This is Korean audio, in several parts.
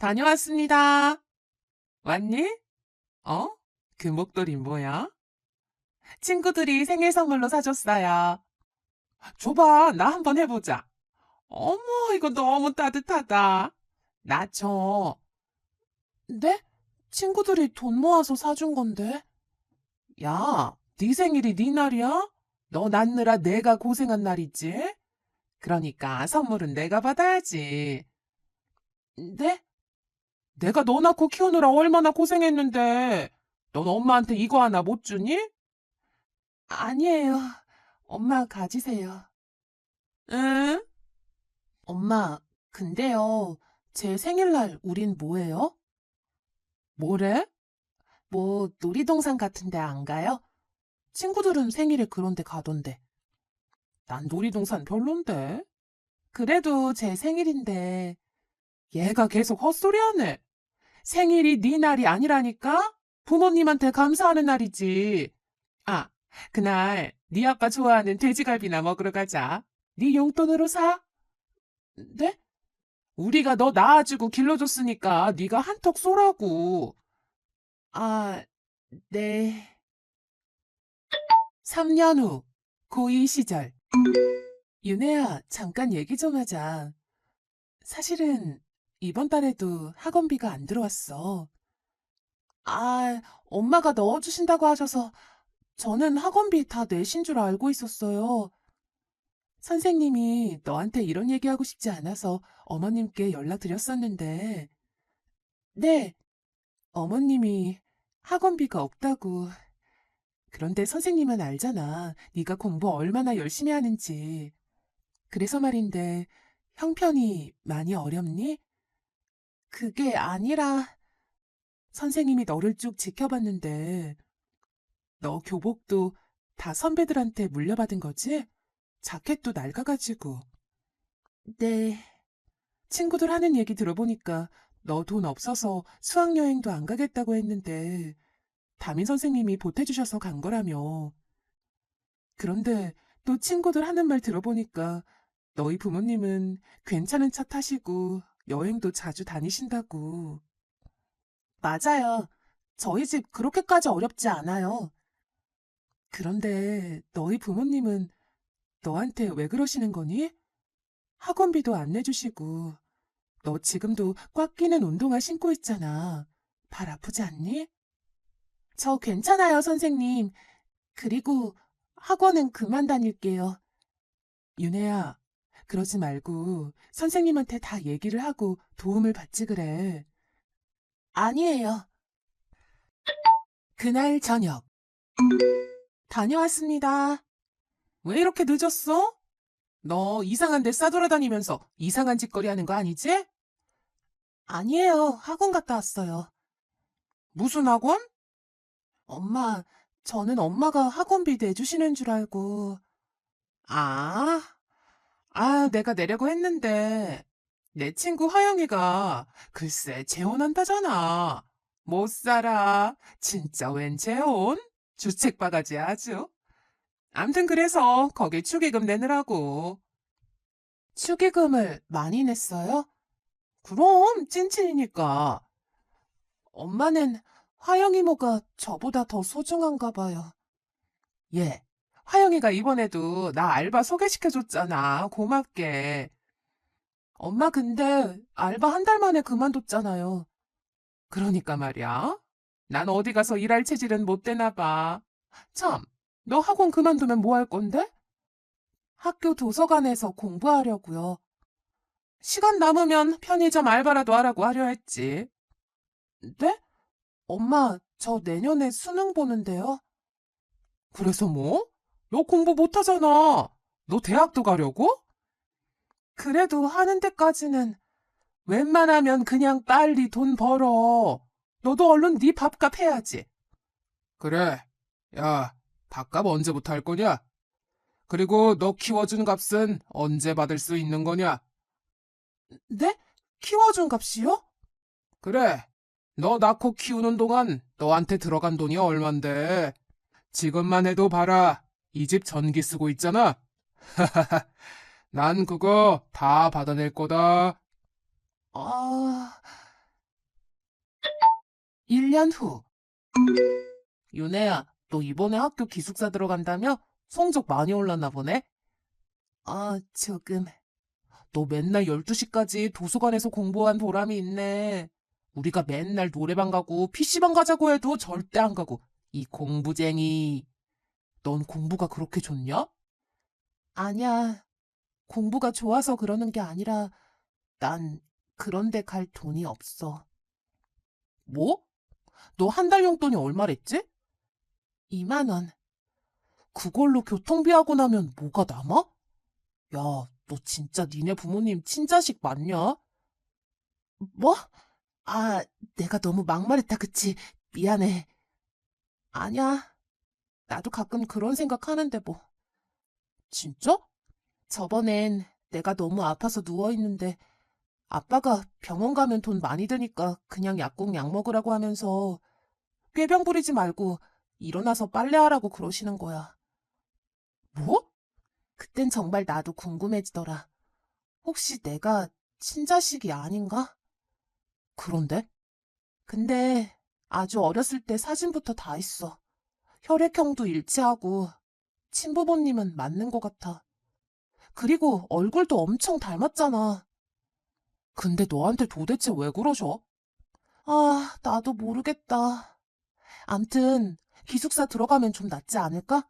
다녀왔습니다. 왔니? 어? 그 목도리 뭐야? 친구들이 생일 선물로 사줬어요. 줘봐, 나 한번 해보자. 어머, 이거 너무 따뜻하다. 나 줘. 네? 친구들이 돈 모아서 사준 건데. 야, 네 생일이 네 날이야? 너 낳느라 내가 고생한 날이지? 그러니까 선물은 내가 받아야지. 네? 내가 너 낳고 키우느라 얼마나 고생했는데, 넌 엄마한테 이거 하나 못 주니? 아니에요. 엄마 가지세요. 응? 엄마, 근데요. 제 생일날 우린 뭐해요? 뭐래? 뭐 놀이동산 같은 데 안 가요? 친구들은 생일에 그런 데 가던데. 난 놀이동산 별론데. 그래도 제 생일인데. 얘가 계속 헛소리하네. 생일이 네 날이 아니라니까? 부모님한테 감사하는 날이지. 아, 그날 네 아빠 좋아하는 돼지갈비나 먹으러 가자. 네 용돈으로 사. 네? 우리가 너 낳아주고 길러줬으니까 네가 한턱 쏘라고. 아, 네. 3년 후, 고2 시절. 윤혜야, 잠깐 얘기 좀 하자. 사실은 이번 달에도 학원비가 안 들어왔어. 아, 엄마가 넣어주신다고 하셔서 저는 학원비 다 내신 줄 알고 있었어요. 선생님이 너한테 이런 얘기하고 싶지 않아서 어머님께 연락드렸었는데, 네, 어머님이 학원비가 없다고. 그런데 선생님은 알잖아. 네가 공부 얼마나 열심히 하는지. 그래서 말인데, 형편이 많이 어렵니? 그게 아니라, 선생님이 너를 쭉 지켜봤는데, 너 교복도 다 선배들한테 물려받은 거지? 자켓도 낡아가지고. 네. 친구들 하는 얘기 들어보니까 너 돈 없어서 수학여행도 안 가겠다고 했는데 담임 선생님이 보태주셔서 간 거라며. 그런데 또 친구들 하는 말 들어보니까 너희 부모님은 괜찮은 차 타시고 여행도 자주 다니신다고. 맞아요. 저희 집 그렇게까지 어렵지 않아요. 그런데 너희 부모님은 너한테 왜 그러시는 거니? 학원비도 안 내주시고, 너 지금도 꽉 끼는 운동화 신고 있잖아. 발 아프지 않니? 저 괜찮아요, 선생님. 그리고 학원은 그만 다닐게요. 윤혜야, 그러지 말고 선생님한테 다 얘기를 하고 도움을 받지 그래. 아니에요. 그날 저녁. 다녀왔습니다. 왜 이렇게 늦었어? 너 이상한 데 싸돌아다니면서 이상한 짓거리 하는 거 아니지? 아니에요. 학원 갔다 왔어요. 무슨 학원? 엄마, 저는 엄마가 학원비 내주시는 줄 알고. 아, 아, 내가 내려고 했는데, 내 친구 화영이가 글쎄 재혼한다잖아. 못 살아. 진짜 웬 재혼? 주책 바가지 아주. 암튼 그래서 거기 축의금 내느라고. 축의금을 많이 냈어요? 그럼 찐친이니까. 엄마는 화영 이모가 저보다 더 소중한가 봐요. 예, 화영이가 이번에도 나 알바 소개시켜줬잖아. 고맙게. 엄마 근데 알바 한 달 만에 그만뒀잖아요. 그러니까 말이야. 난 어디 가서 일할 체질은 못 되나 봐. 참, 너 학원 그만두면 뭐 할 건데? 학교 도서관에서 공부하려고요. 시간 남으면 편의점 알바라도 하라고 하려 했지. 네? 엄마, 저 내년에 수능 보는데요. 그래서 뭐? 너 공부 못하잖아. 너 대학도 가려고? 그래도 하는 데까지는 웬만하면 그냥 빨리 돈 벌어. 너도 얼른 네 밥값 해야지. 그래. 야, 밥값 언제부터 할 거냐? 그리고 너 키워준 값은 언제 받을 수 있는 거냐? 네? 키워준 값이요? 그래. 너 낳고 키우는 동안 너한테 들어간 돈이 얼만데. 지금만 해도 봐라. 이 집 전기 쓰고 있잖아. 난 그거 다 받아낼 거다. 아, 1년 후. 윤혜야, 너 이번에 학교 기숙사 들어간다며? 성적 많이 올랐나 보네? 아, 조금. 너 맨날 12시까지 도서관에서 공부한 보람이 있네. 우리가 맨날 노래방 가고 PC방 가자고 해도 절대 안 가고. 이 공부쟁이. 넌 공부가 그렇게 좋냐? 아니야. 공부가 좋아서 그러는 게 아니라, 난 그런데 갈 돈이 없어. 뭐? 너 한 달 용돈이 얼마랬지? 2만 원. 그걸로 교통비하고 나면 뭐가 남아? 야, 너 진짜 니네 부모님 친자식 맞냐? 뭐? 아, 내가 너무 막말했다, 그치? 미안해. 아니야. 나도 가끔 그런 생각하는데 뭐. 진짜? 저번엔 내가 너무 아파서 누워있는데 아빠가 병원 가면 돈 많이 드니까 그냥 약국 약 먹으라고 하면서 꾀병 부리지 말고 일어나서 빨래하라고 그러시는 거야. 뭐? 그땐 정말 나도 궁금해지더라. 혹시 내가 친자식이 아닌가? 그런데? 근데 아주 어렸을 때 사진부터 다 있어. 혈액형도 일치하고 친부모님은 맞는 것 같아. 그리고 얼굴도 엄청 닮았잖아. 근데 너한테 도대체 왜 그러셔? 아, 나도 모르겠다. 암튼 기숙사 들어가면 좀 낫지 않을까?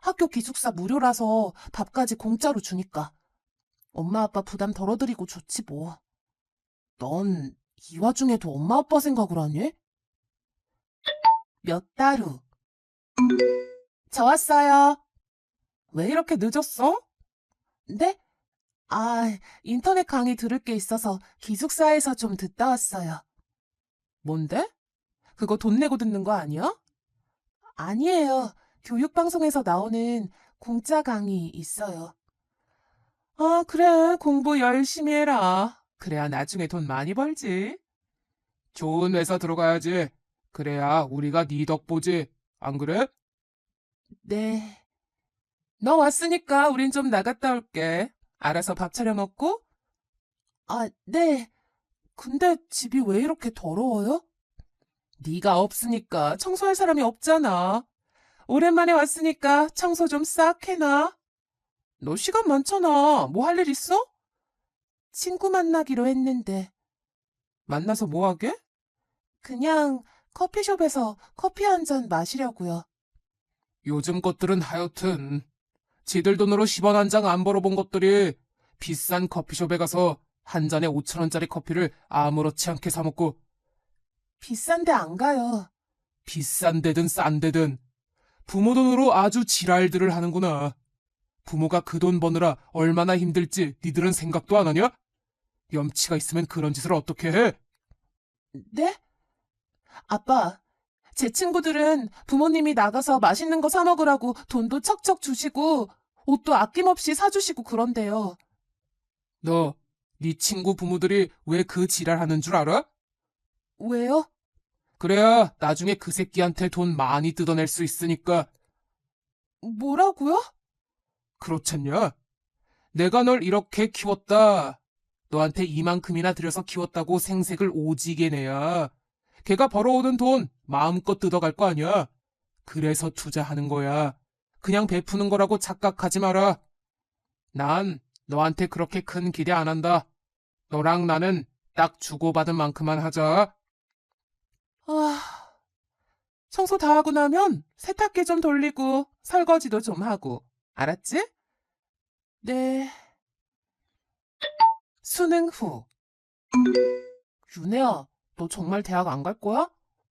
학교 기숙사 무료라서 밥까지 공짜로 주니까. 엄마 아빠 부담 덜어드리고 좋지 뭐. 넌 이 와중에도 엄마 아빠 생각을 하니? 몇 달 후. 저 왔어요. 왜 이렇게 늦었어? 네? 아, 인터넷 강의 들을 게 있어서 기숙사에서 좀 듣다 왔어요. 뭔데? 그거 돈 내고 듣는 거 아니야? 아니에요. 교육방송에서 나오는 공짜 강의 있어요. 아, 그래. 공부 열심히 해라. 그래야 나중에 돈 많이 벌지. 좋은 회사 들어가야지. 그래야 우리가 네 덕 보지. 안 그래? 네. 너 왔으니까 우린 좀 나갔다 올게. 알아서 밥 차려 먹고? 아, 네. 근데 집이 왜 이렇게 더러워요? 네가 없으니까 청소할 사람이 없잖아. 오랜만에 왔으니까 청소 좀 싹 해놔. 너 시간 많잖아. 뭐 할 일 있어? 친구 만나기로 했는데. 만나서 뭐 하게? 그냥 커피숍에서 커피 한 잔 마시려고요. 요즘 것들은 하여튼 지들 돈으로 10원 한 장 안 벌어본 것들이 비싼 커피숍에 가서 한 잔에 5천원짜리 커피를 아무렇지 않게 사먹고 비싼데 안 가요. 비싼 데든 싼 데든 부모 돈으로 아주 지랄들을 하는구나. 부모가 그 돈 버느라 얼마나 힘들지 니들은 생각도 안 하냐? 염치가 있으면 그런 짓을 어떻게 해? 네? 아빠, 제 친구들은 부모님이 나가서 맛있는 거 사 먹으라고 돈도 척척 주시고 옷도 아낌없이 사주시고 그런데요. 너, 네 친구 부모들이 왜 그 지랄하는 줄 알아? 왜요? 그래야 나중에 그 새끼한테 돈 많이 뜯어낼 수 있으니까. 뭐라고요? 그렇잖냐? 내가 널 이렇게 키웠다. 너한테 이만큼이나 들여서 키웠다고 생색을 오지게 내야. 걔가 벌어오는 돈 마음껏 뜯어갈 거 아니야. 그래서 투자하는 거야. 그냥 베푸는 거라고 착각하지 마라. 난 너한테 그렇게 큰 기대 안 한다. 너랑 나는 딱 주고받은 만큼만 하자. 아, 청소 다 하고 나면 세탁기 좀 돌리고 설거지도 좀 하고. 알았지? 네. 수능 후. 윤혜야, 너 정말 대학 안 갈 거야?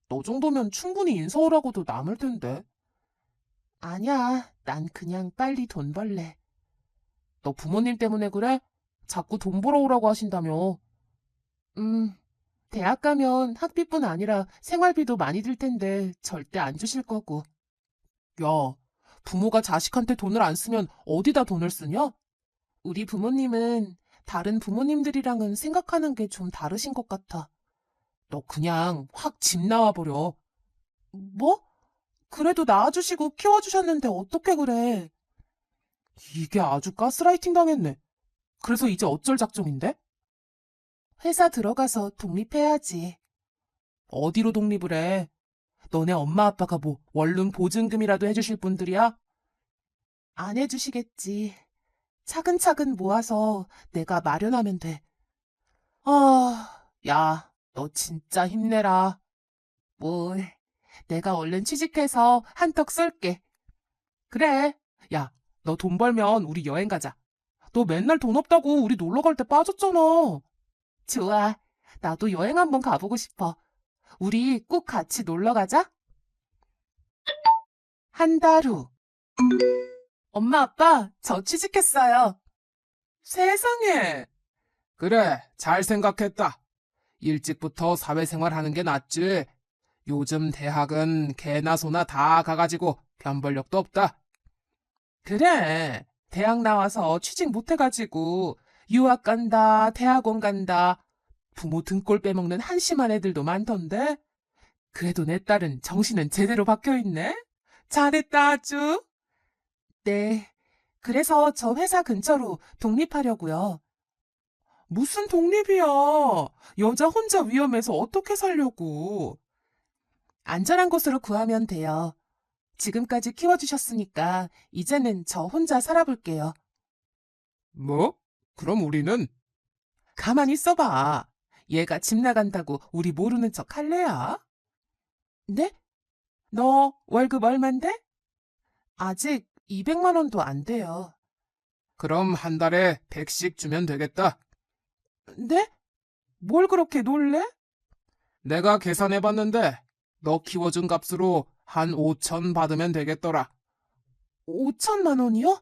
너 정도면 충분히 인서울하고도 남을 텐데. 아니야, 난 그냥 빨리 돈 벌래. 너 부모님 때문에 그래? 자꾸 돈 벌어오라고 하신다며. 음, 대학 가면 학비뿐 아니라 생활비도 많이 들 텐데 절대 안 주실 거고. 야, 부모가 자식한테 돈을 안 쓰면 어디다 돈을 쓰냐? 우리 부모님은 다른 부모님들이랑은 생각하는 게 좀 다르신 것 같아. 너 그냥 확 집 나와버려. 뭐? 그래도 낳아주시고 키워주셨는데 어떻게 그래? 이게 아주 가스라이팅 당했네. 그래서 이제 어쩔 작정인데? 회사 들어가서 독립해야지. 어디로 독립을 해? 너네 엄마 아빠가 뭐 원룸 보증금이라도 해주실 분들이야? 안 해주시겠지. 차근차근 모아서 내가 마련하면 돼. 아, 야, 너 진짜 힘내라. 뭘, 내가 얼른 취직해서 한턱 쏠게. 그래. 야, 너 돈 벌면 우리 여행 가자. 너 맨날 돈 없다고 우리 놀러 갈 때 빠졌잖아. 좋아. 나도 여행 한번 가보고 싶어. 우리 꼭 같이 놀러 가자. 한 달 후. 엄마, 아빠, 저 취직했어요. 세상에. 그래, 잘 생각했다. 일찍부터 사회생활 하는 게 낫지. 요즘 대학은 개나 소나 다 가가지고 변별력도 없다. 그래, 대학 나와서 취직 못해가지고 유학 간다, 대학원 간다, 부모 등골 빼먹는 한심한 애들도 많던데. 그래도 내 딸은 정신은 제대로 박혀있네. 잘했다, 아주. 네, 그래서 저 회사 근처로 독립하려고요. 무슨 독립이야? 여자 혼자 위험해서 어떻게 살려고? 안전한 곳으로 구하면 돼요. 지금까지 키워주셨으니까 이제는 저 혼자 살아볼게요. 뭐? 그럼 우리는? 가만히 있어봐. 얘가 집 나간다고 우리 모르는 척 할래야? 네? 너 월급 얼만데? 아직 200만 원도 안 돼요. 그럼 한 달에 100씩 주면 되겠다. 네? 뭘 그렇게 놀래? 내가 계산해봤는데 너 키워준 값으로 한 5천 받으면 되겠더라. 5천만 원이요?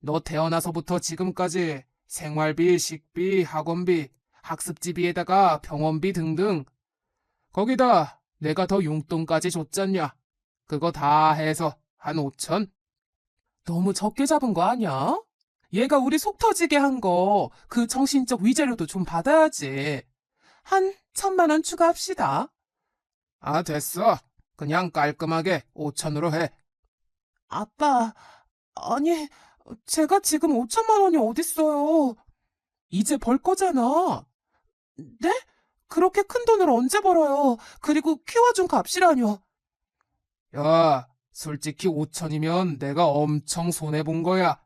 너 태어나서부터 지금까지 생활비, 식비, 학원비, 학습지비에다가 병원비 등등. 거기다 내가 더 용돈까지 줬잖냐. 그거 다 해서 한 5천? 너무 적게 잡은 거 아니야? 얘가 우리 속 터지게 한 거, 그 정신적 위자료도 좀 받아야지. 한 천만 원 추가합시다. 아, 됐어. 그냥 깔끔하게 5천으로 해. 아빠, 아니, 제가 지금 5천만 원이 어딨어요. 이제 벌 거잖아. 네? 그렇게 큰 돈을 언제 벌어요? 그리고 키워준 값이라뇨. 야, 솔직히 5천이면 내가 엄청 손해본 거야.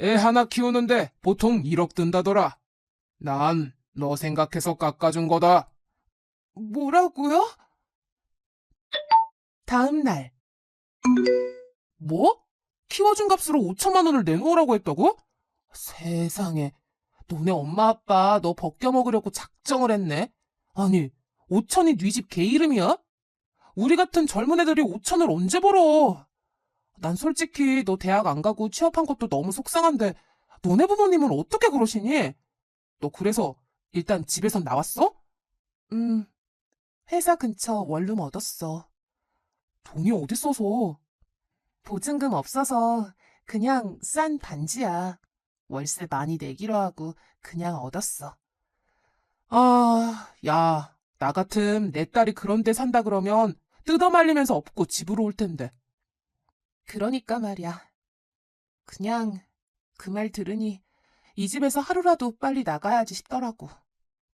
애 하나 키우는데 보통 1억 든다더라. 난 너 생각해서 깎아준 거다. 뭐라고요? 다음 날. 뭐? 키워준 값으로 5천만 원을 내놓으라고 했다고? 세상에. 너네 엄마 아빠 너 벗겨먹으려고 작정을 했네? 아니, 5천이 네 집 개 이름이야? 우리 같은 젊은 애들이 5천을 언제 벌어? 난 솔직히 너 대학 안 가고 취업한 것도 너무 속상한데 너네 부모님은 어떻게 그러시니? 너 그래서 일단 집에선 나왔어? 음, 회사 근처 원룸 얻었어. 돈이 어디 있어서? 보증금 없어서 그냥 싼 반지야. 월세 많이 내기로 하고 그냥 얻었어. 아, 야, 나 같음 내 딸이 그런 데 산다 그러면 뜯어 말리면서 업고 집으로 올 텐데. 그러니까 말이야. 그냥 그 말 들으니 이 집에서 하루라도 빨리 나가야지 싶더라고.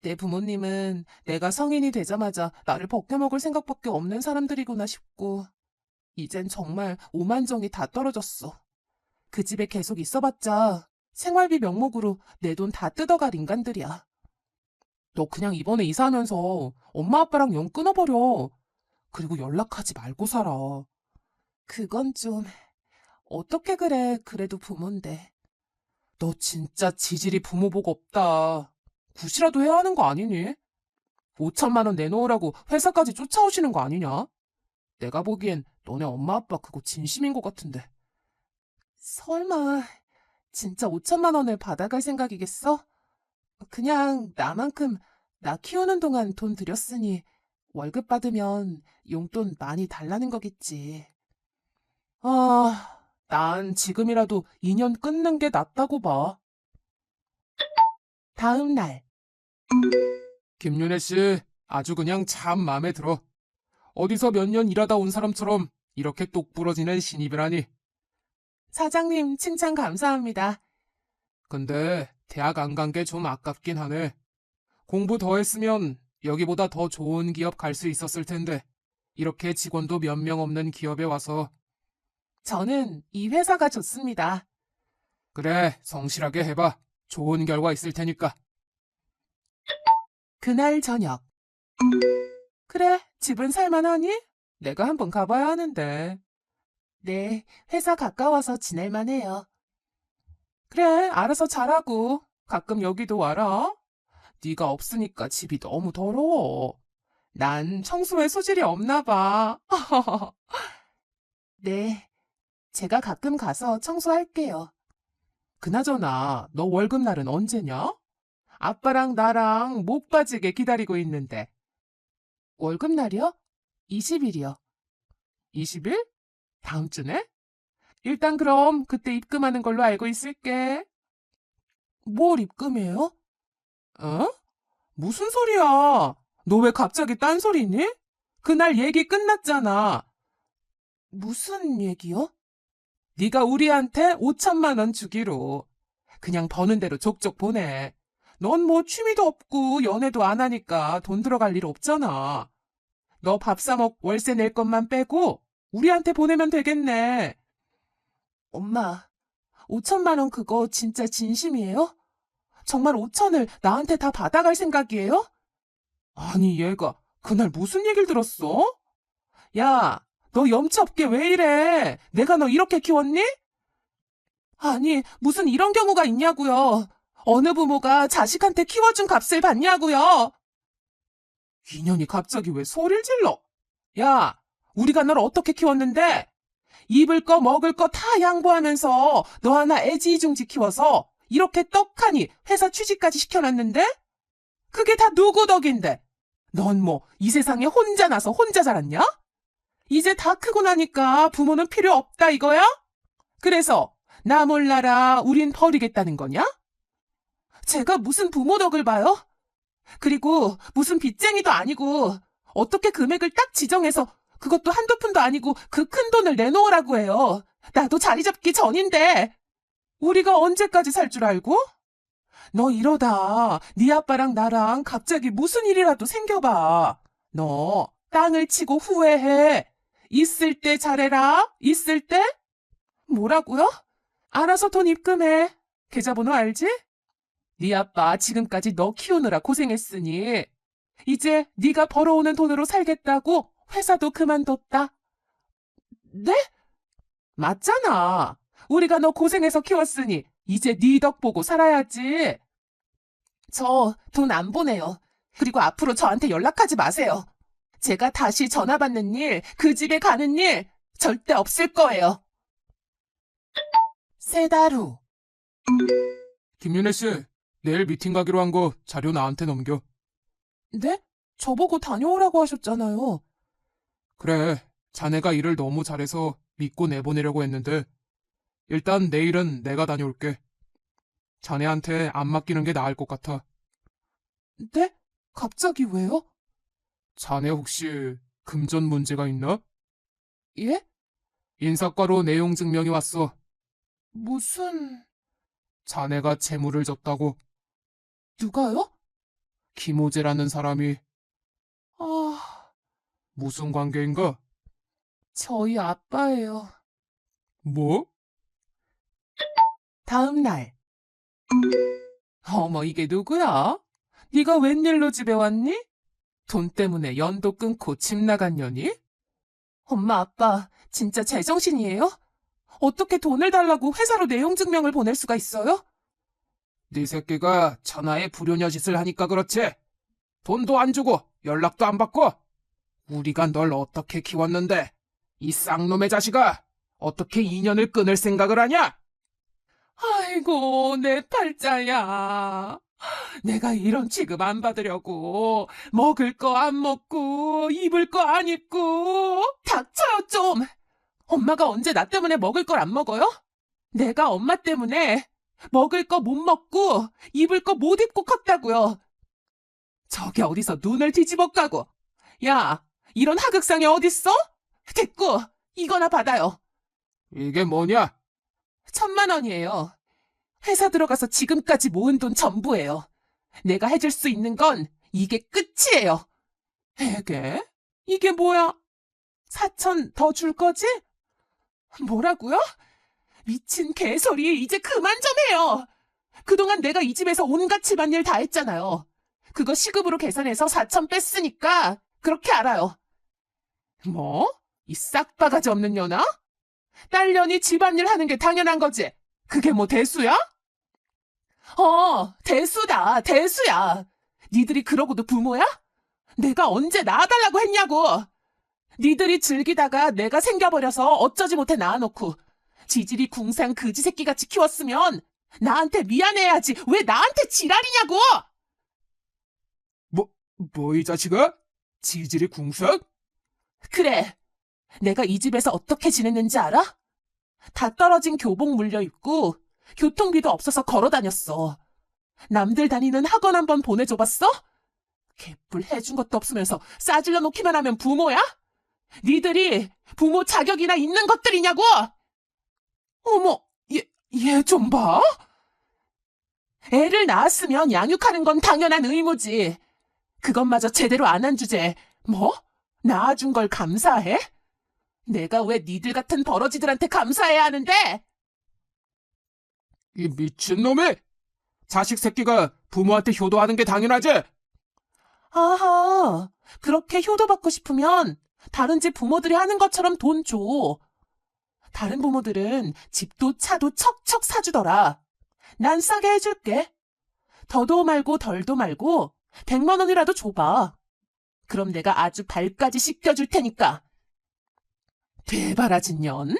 내 부모님은 내가 성인이 되자마자 나를 벗겨먹을 생각밖에 없는 사람들이구나 싶고, 이젠 정말 오만정이 다 떨어졌어. 그 집에 계속 있어봤자 생활비 명목으로 내 돈 다 뜯어갈 인간들이야. 너 그냥 이번에 이사하면서 엄마 아빠랑 영 끊어버려. 그리고 연락하지 말고 살아. 그건 좀, 어떻게 그래, 그래도 부모인데. 너 진짜 지질이 부모 복 없다. 굿이라도 해야 하는 거 아니니? 5천만 원 내놓으라고 회사까지 쫓아오시는 거 아니냐? 내가 보기엔 너네 엄마 아빠 그거 진심인 것 같은데. 설마 진짜 5천만 원을 받아갈 생각이겠어? 그냥 나만큼 나 키우는 동안 돈 들였으니 월급 받으면 용돈 많이 달라는 거겠지. 아, 난 지금이라도 2년 끊는 게 낫다고 봐. 다음 날. 김윤혜 씨, 아주 그냥 참 마음에 들어. 어디서 몇 년 일하다 온 사람처럼 이렇게 똑부러지는 신입이라니. 사장님, 칭찬 감사합니다. 근데 대학 안 간 게 좀 아깝긴 하네. 공부 더 했으면 여기보다 더 좋은 기업 갈 수 있었을 텐데. 이렇게 직원도 몇 명 없는 기업에 와서. 저는 이 회사가 좋습니다. 그래, 성실하게 해봐. 좋은 결과 있을 테니까. 그날 저녁. 그래, 집은 살만하니? 내가 한번 가봐야 하는데. 네, 회사 가까워서 지낼만 해요. 그래, 알아서 잘하고. 가끔 여기도 와라. 네가 없으니까 집이 너무 더러워. 난 청소에 소질이 없나 봐. 네, 제가 가끔 가서 청소할게요. 그나저나, 너 월급날은 언제냐? 아빠랑 나랑 목 빠지게 기다리고 있는데. 월급날이요? 20일이요. 20일? 다음 주네? 일단 그럼 그때 입금하는 걸로 알고 있을게. 뭘 입금해요? 어? 무슨 소리야? 너 왜 갑자기 딴소리니? 그날 얘기 끝났잖아. 무슨 얘기요? 네가 우리한테 5천만 원 주기로. 그냥 버는 대로 족족 보내. 넌 뭐 취미도 없고 연애도 안 하니까 돈 들어갈 일 없잖아. 너 밥 사먹 월세 낼 것만 빼고 우리한테 보내면 되겠네. 엄마, 5천만 원 그거 진짜 진심이에요? 정말 5천을 나한테 다 받아갈 생각이에요? 아니, 얘가 그날 무슨 얘기를 들었어? 야, 너 염치 없게 왜 이래? 내가 너 이렇게 키웠니? 아니, 무슨 이런 경우가 있냐고요. 어느 부모가 자식한테 키워준 값을 받냐고요. 인연이 갑자기 왜 소리를 질러? 야, 우리가 널 어떻게 키웠는데? 입을 거 먹을 거 다 양보하면서 너 하나 애지중지 키워서 이렇게 떡하니 회사 취직까지 시켜놨는데? 그게 다 누구 덕인데? 넌 뭐 이 세상에 혼자 나서 혼자 자랐냐? 이제 다 크고 나니까 부모는 필요 없다 이거야? 그래서 나 몰라라 우린 버리겠다는 거냐? 제가 무슨 부모 덕을 봐요? 그리고 무슨 빚쟁이도 아니고 어떻게 금액을 딱 지정해서 그것도 한두 푼도 아니고 그 큰 돈을 내놓으라고 해요. 나도 자리 잡기 전인데 우리가 언제까지 살 줄 알고? 너 이러다 네 아빠랑 나랑 갑자기 무슨 일이라도 생겨봐. 너 땅을 치고 후회해. 있을 때 잘해라. 있을 때? 뭐라고요? 알아서 돈 입금해. 계좌번호 알지? 네 아빠 지금까지 너 키우느라 고생했으니 이제 네가 벌어오는 돈으로 살겠다고 회사도 그만뒀다. 네? 맞잖아. 우리가 너 고생해서 키웠으니 이제 네 덕 보고 살아야지. 저 돈 안 보내요. 그리고 앞으로 저한테 연락하지 마세요. 제가 다시 전화 받는 일, 그 집에 가는 일 절대 없을 거예요. 세 달 후. 김윤혜 씨, 내일 미팅 가기로 한 거 자료 나한테 넘겨. 네? 저보고 다녀오라고 하셨잖아요. 그래, 자네가 일을 너무 잘해서 믿고 내보내려고 했는데, 일단 내일은 내가 다녀올게. 자네한테 안 맡기는 게 나을 것 같아. 네? 갑자기 왜요? 자네 혹시 금전 문제가 있나? 예? 인사과로 내용 증명이 왔어. 무슨... 자네가 재물을 졌다고. 누가요? 김호재라는 사람이. 아... 무슨 관계인가? 저희 아빠예요. 뭐? 다음 날. 어머, 이게 누구야? 네가 웬일로 집에 왔니? 돈 때문에 연도 끊고 집 나간 년이? 엄마, 아빠, 진짜 제정신이에요? 어떻게 돈을 달라고 회사로 내용 증명을 보낼 수가 있어요? 네 새끼가 천하의 불효녀 짓을 하니까 그렇지. 돈도 안 주고 연락도 안 받고. 우리가 널 어떻게 키웠는데 이 쌍놈의 자식아 어떻게 인연을 끊을 생각을 하냐? 아이고 내 팔자야. 내가 이런 취급 안 받으려고 먹을 거 안 먹고 입을 거 안 입고 닥쳐요 좀. 엄마가 언제 나 때문에 먹을 걸 안 먹어요? 내가 엄마 때문에 먹을 거 못 먹고 입을 거 못 입고 컸다고요. 저게 어디서 눈을 뒤집어 까고. 야, 이런 하극상이 어딨어? 됐고, 이거나 받아요. 이게 뭐냐? 천만 원이에요. 회사 들어가서 지금까지 모은 돈 전부예요. 내가 해줄 수 있는 건 이게 끝이에요. 에게? 이게 뭐야? 사천 더 줄 거지? 뭐라고요? 미친 개소리 이제 그만 좀 해요. 그동안 내가 이 집에서 온갖 집안일 다 했잖아요. 그거 시급으로 계산해서 4천 뺐으니까 그렇게 알아요. 뭐? 이 싹바가지 없는 년아? 딸년이 집안일 하는 게 당연한 거지. 그게 뭐 대수야? 어, 대수다, 대수야. 니들이 그러고도 부모야? 내가 언제 낳아달라고 했냐고. 니들이 즐기다가 내가 생겨버려서 어쩌지 못해 낳아놓고 지질이 궁상 그지 새끼같이 키웠으면 나한테 미안해야지 왜 나한테 지랄이냐고! 뭐이 자식아? 지질이 궁상? 그래. 내가 이 집에서 어떻게 지냈는지 알아? 다 떨어진 교복 물려 입고 교통비도 없어서 걸어 다녔어. 남들 다니는 학원 한 번 보내줘봤어? 개뿔 해준 것도 없으면서 싸질러 놓기만 하면 부모야? 니들이 부모 자격이나 있는 것들이냐고! 어머, 얘, 얘 좀 봐. 애를 낳았으면 양육하는 건 당연한 의무지. 그것마저 제대로 안 한 주제. 뭐? 낳아준 걸 감사해? 내가 왜 니들 같은 버러지들한테 감사해야 하는데? 이 미친놈이! 자식 새끼가 부모한테 효도하는 게 당연하지? 아하, 그렇게 효도받고 싶으면 다른 집 부모들이 하는 것처럼 돈 줘. 다른 부모들은 집도 차도 척척 사주더라. 난 싸게 해줄게. 더도 말고 덜도 말고 100만 원이라도 줘봐. 그럼 내가 아주 발까지 씻겨줄 테니까. 대바라진 년.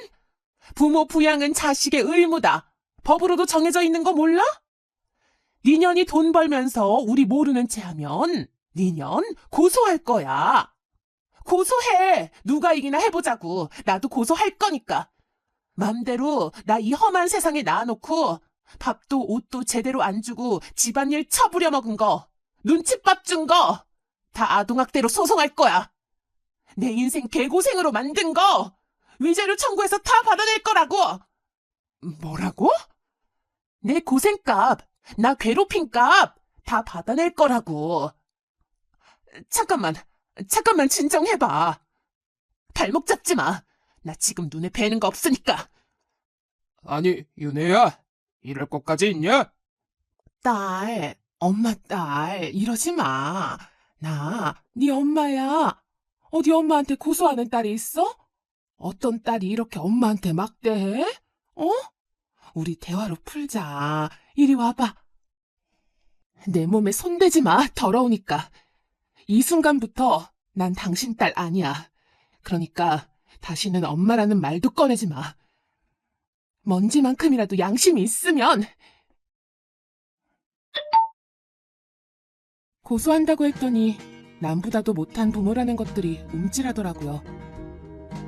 부모 부양은 자식의 의무다. 법으로도 정해져 있는 거 몰라? 니년이 돈 벌면서 우리 모르는 채 하면 니년 고소할 거야. 고소해. 누가 이기나 해보자고. 나도 고소할 거니까. 맘대로 나 이 험한 세상에 낳아놓고 밥도 옷도 제대로 안 주고 집안일 처부려 먹은 거, 눈칫밥 준 거, 다 아동학대로 소송할 거야. 내 인생 개고생으로 만든 거, 위자료 청구해서 다 받아낼 거라고. 뭐라고? 내 고생값, 나 괴롭힌 값, 다 받아낼 거라고. 잠깐만, 잠깐만 진정해봐. 발목 잡지 마. 나 지금 눈에 뵈는 거 없으니까. 아니, 윤혜야, 이럴 것까지 있냐? 딸, 엄마 딸, 이러지 마. 나, 네 엄마야. 어디 엄마한테 고소하는 딸이 있어? 어떤 딸이 이렇게 엄마한테 막대해? 어? 우리 대화로 풀자. 이리 와봐. 내 몸에 손대지 마. 더러우니까. 이 순간부터 난 당신 딸 아니야. 그러니까 다시는 엄마라는 말도 꺼내지 마. 먼지만큼이라도 양심이 있으면 고소한다고 했더니 남보다도 못한 부모라는 것들이 움찔하더라고요.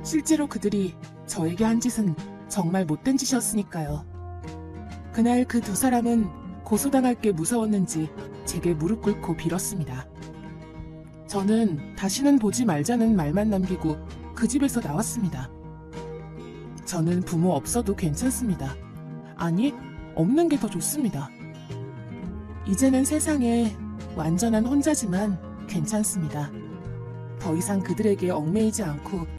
실제로 그들이 저에게 한 짓은 정말 못된 짓이었으니까요. 그날 그 두 사람은 고소당할 게 무서웠는지 제게 무릎 꿇고 빌었습니다. 저는 다시는 보지 말자는 말만 남기고 그 집에서 나왔습니다. 저는 부모 없어도 괜찮습니다. 아니, 없는 게 더 좋습니다. 이제는 세상에 완전한 혼자지만 괜찮습니다. 더 이상 그들에게 얽매이지 않고